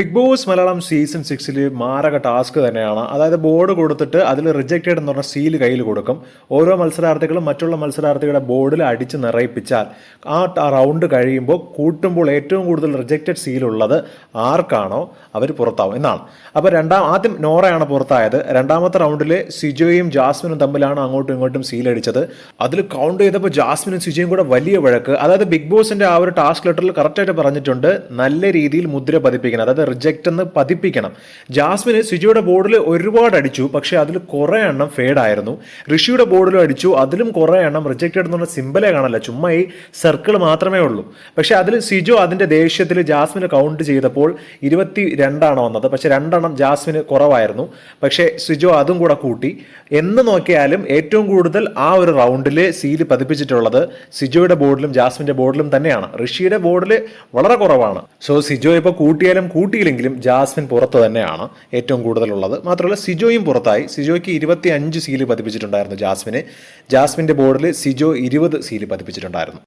Big boss Malayalam season സിക്സിൽ മാരക task തന്നെയാണ്. അതായത് ബോർഡ് കൊടുത്തിട്ട് അതിൽ റിജക്റ്റഡ് എന്ന് പറഞ്ഞ സീൽ കയ്യിൽ കൊടുക്കും. ഓരോ മത്സരാർത്ഥികളും മറ്റുള്ള മത്സരാർത്ഥികളുടെ ബോർഡിൽ അടിച്ച് നിറയിപ്പിച്ചാൽ ആ റൗണ്ട് കഴിയുമ്പോൾ കൂട്ടുമ്പോൾ ഏറ്റവും കൂടുതൽ റിജക്റ്റഡ് സീലുള്ളത് ആർക്കാണോ അവർ പുറത്താവും എന്നാണ്. അപ്പോൾ രണ്ടാം ആദ്യം നോറയാണ് പുറത്തായത്. രണ്ടാമത്തെ റൗണ്ടിൽ സിജോയും ജാസ്മിനും തമ്മിലാണ് അങ്ങോട്ടും ഇങ്ങോട്ടും സീൽ അടിച്ചത്. അതിൽ കൗണ്ട് ചെയ്തപ്പോൾ ജാസ്മിനും സിജോയും കൂടെ വലിയ വഴക്ക്. അതായത് ബിഗ് ബോസിന്റെ ആ ഒരു ടാസ്ക് ലെറ്ററിൽ കറക്റ്റായിട്ട് പറഞ്ഞിട്ടുണ്ട് നല്ല രീതിയിൽ മുദ്ര പതിപ്പിക്കുന്നത്. അതായത് റിജക്റ്റ് എന്ന് പതിപ്പിക്കണം. ജാസ്മിന് സിജോയുടെ ബോർഡിൽ ഒരുപാട് അടിച്ചു പക്ഷേ അതിൽ കുറേ എണ്ണം ഫേഡായിരുന്നു ഋഷിയുടെ ബോർഡിലും അടിച്ചു അതിലും കുറേ എണ്ണം റിജക്റ്റഡ് എന്നുള്ള സിമ്പിളെ കാണല്ല ചുമ്മാ ഈ സർക്കിൾ മാത്രമേ ഉള്ളൂ. പക്ഷേ അതിൽ സിജോ അതിന്റെ ദേഷ്യത്തിൽ ജാസ്മിന് കൗണ്ട് ചെയ്തപ്പോൾ ഇരുപത്തി രണ്ടാണ് വന്നത്. പക്ഷേ രണ്ടെണ്ണം ജാസ്മിന് കുറവായിരുന്നു. പക്ഷേ സിജോ അതും കൂടെ കൂട്ടി. എന്ന് നോക്കിയാലും ഏറ്റവും കൂടുതൽ ആ ഒരു റൗണ്ടിൽ സീൽ പതിപ്പിച്ചിട്ടുള്ളത് സിജോയുടെ ബോർഡിലും ജാസ്മിന്റെ ബോർഡിലും തന്നെയാണ്. ഋഷിയുടെ ബോർഡിൽ വളരെ കുറവാണ്. സോ സിജോ ഇപ്പോൾ കൂട്ടിയാലും കൂട്ടിയില്ലെങ്കിലും ജാസ്മിൻ പുറത്ത് തന്നെയാണ് ഏറ്റവും കൂടുതലുള്ളത്. മാത്രമല്ല സിജോയും പുറത്തായി. സിജോയ്ക്ക് ഇരുപത്തി അഞ്ച് സീൽ പതിപ്പിച്ചിട്ടുണ്ടായിരുന്നു ജാസ്മിന്. ജാസ്മിന്റെ ബോർഡിൽ സിജോ ഇരുപത് സീൽ പതിപ്പിച്ചിട്ടുണ്ടായിരുന്നു.